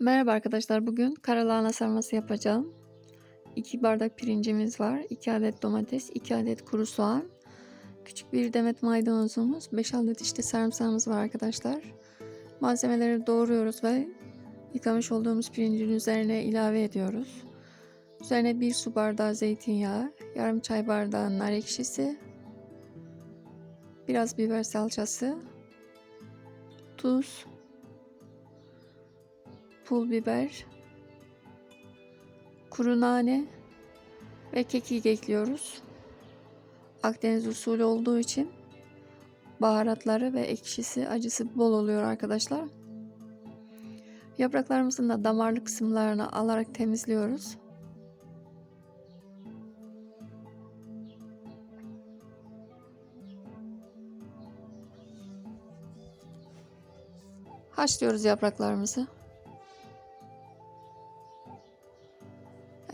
Merhaba arkadaşlar. Bugün karalahana sarması yapacağım. 2 bardak pirincimiz var. 2 adet domates, 2 adet kuru soğan, küçük bir demet maydanozumuz, 5 adet işte sarımsağımız var arkadaşlar. Malzemeleri doğruyoruz ve yıkamış olduğumuz pirincin üzerine ilave ediyoruz. Üzerine 1 su bardağı zeytinyağı, yarım çay bardağı nar ekşisi, biraz biber salçası, tuz, pul biber, kuru nane ve kekik ekliyoruz. Akdeniz usulü olduğu için baharatları ve ekşisi, acısı bol oluyor arkadaşlar. Yapraklarımızın da damarlı kısımlarını alarak temizliyoruz. Haşlıyoruz yapraklarımızı.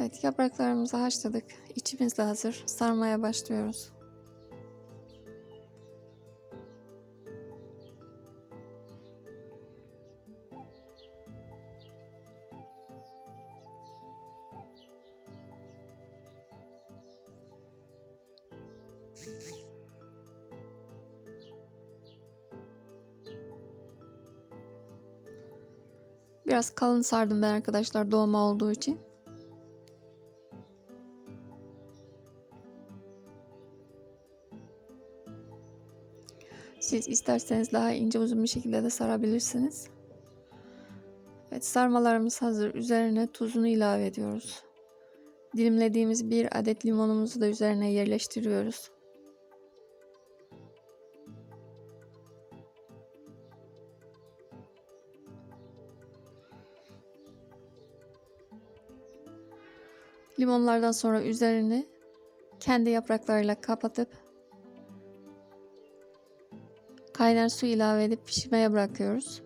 Evet yapraklarımızı haşladık. İçimiz de hazır. Sarmaya başlıyoruz. Biraz kalın sardım ben arkadaşlar doğma olduğu için. Siz isterseniz daha ince uzun bir şekilde de sarabilirsiniz. Evet sarmalarımız hazır. Üzerine tuzunu ilave ediyoruz. Dilimlediğimiz bir adet limonumuzu da üzerine yerleştiriyoruz. Limonlardan sonra üzerini kendi yapraklarıyla kapatıp kaynar su ilave edip pişmeye bırakıyoruz.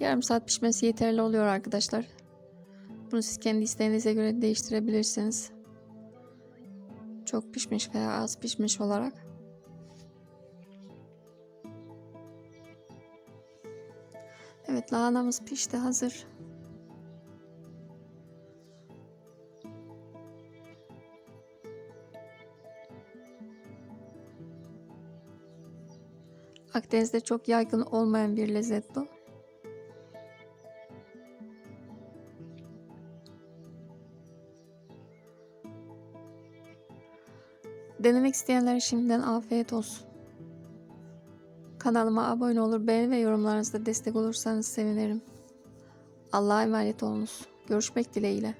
Yarım saat pişmesi yeterli oluyor arkadaşlar. Bunu siz kendi isteğinize göre değiştirebilirsiniz. Çok pişmiş veya az pişmiş olarak. Evet lahanamız pişti hazır. Akdeniz'de çok yaygın olmayan bir lezzet bu. Denemek isteyenlere şimdiden afiyet olsun. Kanalıma abone olur, beğeni ve yorumlarınızda destek olursanız sevinirim. Allah'a emanet olunuz. Görüşmek dileğiyle.